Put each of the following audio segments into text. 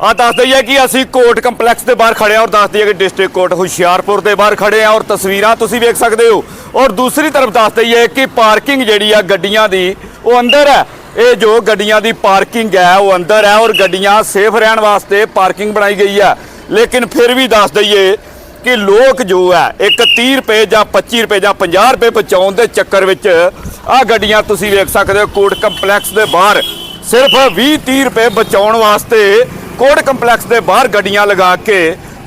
ਆ ਦੱਸ ਦਈਏ ਕਿ ਅਸੀਂ ਕੋਰਟ ਕੰਪਲੈਕਸ ਦੇ ਬਾਹਰ ਖੜੇ ਹਾਂ ਔਰ ਦੱਸ ਦਈਏ ਕਿ ਡਿਸਟ੍ਰਿਕਟ ਕੋਰਟ ਹੁਸ਼ਿਆਰਪੁਰ ਦੇ ਬਾਹਰ ਖੜੇ ਹਾਂ ਔਰ ਤਸਵੀਰਾਂ ਤੁਸੀਂ ਵੇਖ ਸਕਦੇ ਹੋ। ਔਰ ਦੂਸਰੀ ਤਰਫ ਦੱਸ ਦਈਏ ਕਿ ਪਾਰਕਿੰਗ ਜਿਹੜੀ ਆ ਗੱਡੀਆਂ ਦੀ, ਉਹ ਅੰਦਰ ਹੈ। ਇਹ ਜੋ ਗੱਡੀਆਂ ਦੀ ਪਾਰਕਿੰਗ ਹੈ, ਉਹ ਅੰਦਰ ਹੈ ਔਰ ਗੱਡੀਆਂ ਸੇਫ ਰਹਿਣ ਵਾਸਤੇ ਪਾਰਕਿੰਗ ਬਣਾਈ ਗਈ ਹੈ। ਲੇਕਿਨ ਫਿਰ ਵੀ ਦੱਸ ਦਈਏ ਕਿ ਲੋਕ ਜੋ ਹੈ, ਇੱਕ 30 ਰੁਪਏ ਜਾਂ 25 ਰੁਪਏ ਜਾਂ 50 ਰੁਪਏ ਬਚਾਉਣ ਦੇ ਚੱਕਰ ਵਿੱਚ ਆ ਗੱਡੀਆਂ ਤੁਸੀਂ ਵੇਖ ਸਕਦੇ ਹੋ ਕੋਰਟ ਕੰਪਲੈਕਸ ਦੇ ਬਾਹਰ। ਸਿਰਫ 20 30 ਰੁਪਏ ਬਚਾਉਣ ਵਾਸਤੇ ਕੋਰਟ ਕੰਪਲੈਕਸ ਦੇ ਬਾਹਰ ਗੱਡੀਆਂ ਲਗਾ ਕੇ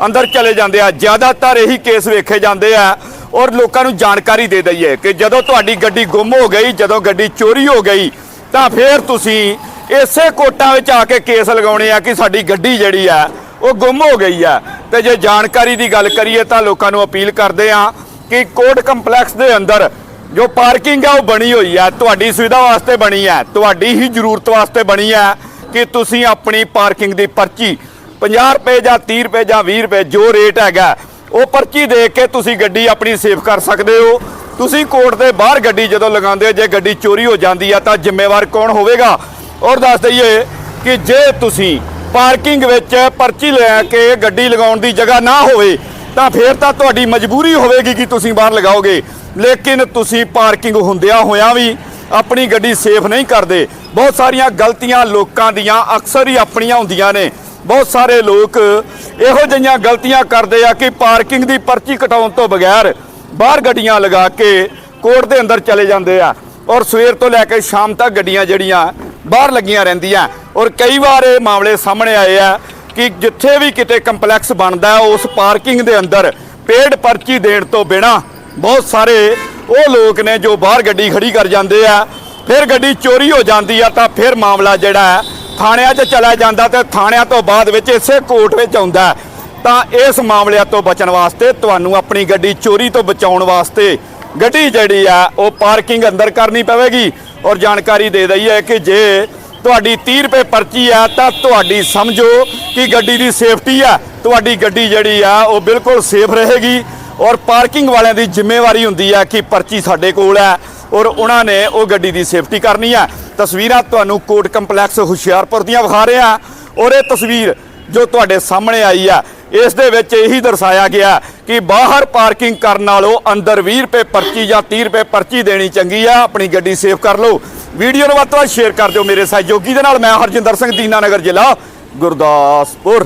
ਅੰਦਰ ਚਲੇ ਜਾਂਦੇ ਆ। ਜ਼ਿਆਦਾਤਰ ਇਹੀ ਕੇਸ ਵੇਖੇ ਜਾਂਦੇ ਆ ਔਰ ਲੋਕਾਂ ਨੂੰ ਜਾਣਕਾਰੀ ਦੇ ਦਈਏ ਕਿ ਜਦੋਂ ਤੁਹਾਡੀ ਗੱਡੀ ਗੁੰਮ ਹੋ ਗਈ, ਜਦੋਂ ਗੱਡੀ ਚੋਰੀ ਹੋ ਗਈ, ਤਾਂ ਫਿਰ ਤੁਸੀਂ ਇਸੇ ਕੋਟਾਂ ਵਿੱਚ ਆ ਕੇ ਕੇਸ ਲਗਾਉਣੇ ਆ ਕਿ ਸਾਡੀ ਗੱਡੀ ਜਿਹੜੀ ਆ, ਉਹ ਗੁੰਮ ਹੋ ਗਈ ਆ। ਤੇ ਜੇ ਜਾਣਕਾਰੀ ਦੀ ਗੱਲ ਕਰੀਏ ਤਾਂ ਲੋਕਾਂ ਨੂੰ ਅਪੀਲ ਕਰਦੇ ਆ ਕਿ ਕੋਰਟ ਕੰਪਲੈਕਸ ਦੇ ਅੰਦਰ ਜੋ ਪਾਰਕਿੰਗ ਆ, ਉਹ ਬਣੀ ਹੋਈ ਹੈ ਤੁਹਾਡੀ ਸੁਵਿਧਾ ਵਾਸਤੇ ਬਣੀ ਹੈ ਤੁਹਾਡੀ ਹੀ ਜ਼ਰੂਰਤ ਵਾਸਤੇ ਬਣੀ ਹੈ ਕਿ ਤੁਸੀਂ ਆਪਣੀ ਪਾਰਕਿੰਗ ਦੀ ਪਰਚੀ 50 ਰੁਪਏ ਜਾਂ 30 ਰੁਪਏ ਜਾਂ 20 ਰੁਪਏ ਜੋ ਰੇਟ ਹੈਗਾ, ਉਹ ਪਰਚੀ ਦੇ ਕੇ ਤੁਸੀਂ ਗੱਡੀ ਆਪਣੀ ਸੇਫ ਕਰ ਸਕਦੇ ਹੋ। ਤੁਸੀਂ ਕੋਰਟ ਦੇ ਬਾਹਰ ਗੱਡੀ ਜਦੋਂ ਲਗਾਉਂਦੇ ਹੋ, ਜੇ ਗੱਡੀ ਚੋਰੀ ਹੋ ਜਾਂਦੀ ਆ ਤਾਂ ਜ਼ਿੰਮੇਵਾਰ ਕੌਣ ਹੋਵੇਗਾ? ਔਰ ਦੱਸ ਦਈਏ ਕਿ ਜੇ ਤੁਸੀਂ ਪਾਰਕਿੰਗ ਵਿੱਚ ਪਰਚੀ ਲੈ ਕੇ ਗੱਡੀ ਲਗਾਉਣ ਦੀ ਜਗ੍ਹਾ ਨਾ ਹੋਵੇ, ਤਾਂ ਫਿਰ ਤਾਂ ਤੁਹਾਡੀ ਮਜਬੂਰੀ ਹੋਵੇਗੀ ਕਿ ਤੁਸੀਂ ਬਾਹਰ ਲਗਾਓਗੇ। ਲੇਕਿਨ ਤੁਸੀਂ ਪਾਰਕਿੰਗ ਹੁੰਦਿਆਂ ਹੋਇਆਂ ਵੀ ਆਪਣੀ ਗੱਡੀ ਸੇਫ ਨਹੀਂ ਕਰਦੇ। ਬਹੁਤ ਸਾਰੀਆਂ ਗਲਤੀਆਂ ਲੋਕਾਂ ਦੀਆਂ ਅਕਸਰ ਹੀ ਆਪਣੀਆਂ ਹੁੰਦੀਆਂ ਨੇ। ਬਹੁਤ ਸਾਰੇ ਲੋਕ ਇਹੋ ਜਿਹੀਆਂ ਗਲਤੀਆਂ ਕਰਦੇ ਆ ਕਿ ਪਾਰਕਿੰਗ ਦੀ ਪਰਚੀ ਕਟਾਉਣ ਤੋਂ ਬਗੈਰ ਬਾਹਰ ਗੱਡੀਆਂ ਲਗਾ ਕੇ ਕੋਰਟ ਦੇ ਅੰਦਰ ਚਲੇ ਜਾਂਦੇ ਆ ਔਰ ਸਵੇਰ ਤੋਂ ਲੈ ਕੇ ਸ਼ਾਮ ਤੱਕ ਗੱਡੀਆਂ ਜਿਹੜੀਆਂ ਬਾਹਰ ਲੱਗੀਆਂ ਰਹਿੰਦੀਆਂ। ਔਰ ਕਈ ਵਾਰ ਇਹ ਮਾਮਲੇ ਸਾਹਮਣੇ ਆਏ ਆ ਕਿ ਜਿੱਥੇ ਵੀ ਕਿਤੇ ਕੰਪਲੈਕਸ ਬਣਦਾ ਉਸ ਪਾਰਕਿੰਗ ਦੇ ਅੰਦਰ ਪੇਡ ਪਰਚੀ ਦੇਣ ਤੋਂ ਬਿਨਾ ਬਹੁਤ ਸਾਰੇ ਉਹ ਲੋਕ ਨੇ ਜੋ ਬਾਹਰ ਗੱਡੀ ਖੜੀ ਕਰ ਜਾਂਦੇ ਆ। ਫਿਰ ਗੱਡੀ ਚੋਰੀ ਹੋ ਜਾਂਦੀ ਆ ਤਾਂ ਫਿਰ ਮਾਮਲਾ ਜਿਹੜਾ ਹੈ, ਥਾਣਿਆਂ 'ਚ ਚਲਾ ਜਾਂਦਾ ਤੇ ਥਾਣਿਆਂ ਤੋਂ ਬਾਅਦ ਵਿੱਚ ਇਸੇ ਕੋਰਟ ਵਿੱਚ ਆਉਂਦਾ ਤਾਂ ਇਸ ਮਾਮਲਿਆਂ ਤੋਂ ਬਚਣ ਵਾਸਤੇ ਤੁਹਾਨੂੰ ਆਪਣੀ ਗੱਡੀ ਚੋਰੀ ਤੋਂ ਬਚਾਉਣ ਵਾਸਤੇ ਗੱਡੀ ਜਿਹੜੀ ਆ, ਉਹ ਪਾਰਕਿੰਗ ਅੰਦਰ ਕਰਨੀ ਪਵੇਗੀ ਔਰ ਜਾਣਕਾਰੀ ਦੇ ਦਈਏ ਕਿ ਜੇ ਤੁਹਾਡੀ 30 ਰੁਪਏ ਪਰਚੀ ਆ, ਤਾਂ ਤੁਹਾਡੀ ਸਮਝੋ ਕਿ ਗੱਡੀ ਦੀ ਸੇਫਟੀ ਆ। ਤੁਹਾਡੀ ਗੱਡੀ ਜਿਹੜੀ ਆ, ਉਹ ਬਿਲਕੁਲ ਸੇਫ ਰਹੇਗੀ ਔਰ ਪਾਰਕਿੰਗ ਵਾਲਿਆਂ ਦੀ ਜ਼ਿੰਮੇਵਾਰੀ ਹੁੰਦੀ ਆ ਕਿ ਪਰਚੀ ਸਾਡੇ ਕੋਲ ਹੈ ਔਰ ਉਹਨਾਂ ਨੇ ਉਹ ਗੱਡੀ ਦੀ ਸੇਫਟੀ ਕਰਨੀ ਆ ਤਸਵੀਰਾਂ ਤੁਹਾਨੂੰ ਕੋਰਟ ਕੰਪਲੈਕਸ ਹੁਸ਼ਿਆਰਪੁਰ ਦੀਆਂ ਵਿਖਾ ਰਿਹਾ ਔਰ ਇਹ ਤਸਵੀਰ ਜੋ ਤੁਹਾਡੇ ਸਾਹਮਣੇ ਆਈ ਆ ਇਸ ਦੇ ਵਿੱਚ ਇਹੀ ਦਰਸਾਇਆ ਗਿਆ ਕਿ ਬਾਹਰ ਪਾਰਕਿੰਗ ਕਰਨ ਨਾਲੋਂ ਅੰਦਰ 20 ਰੁਪਏ ਪਰਚੀ ਜਾਂ 30 ਰੁਪਏ ਪਰਚੀ ਦੇਣੀ ਚੰਗੀ ਆ, ਆਪਣੀ ਗੱਡੀ ਸੇਫ ਕਰ ਲਓ। ਵੀਡੀਓ ਨੂੰ ਵੱਧ ਤੋਂ ਵੱਧ ਸ਼ੇਅਰ ਕਰ ਦਿਓ ਮੇਰੇ ਸਹਿਯੋਗੀ ਦੇ ਨਾਲ। ਮੈਂ ਹਰਜਿੰਦਰ ਸਿੰਘ ਦੀਨਾਨਗਰ ਜ਼ਿਲ੍ਹਾ ਗੁਰਦਾਸਪੁਰ।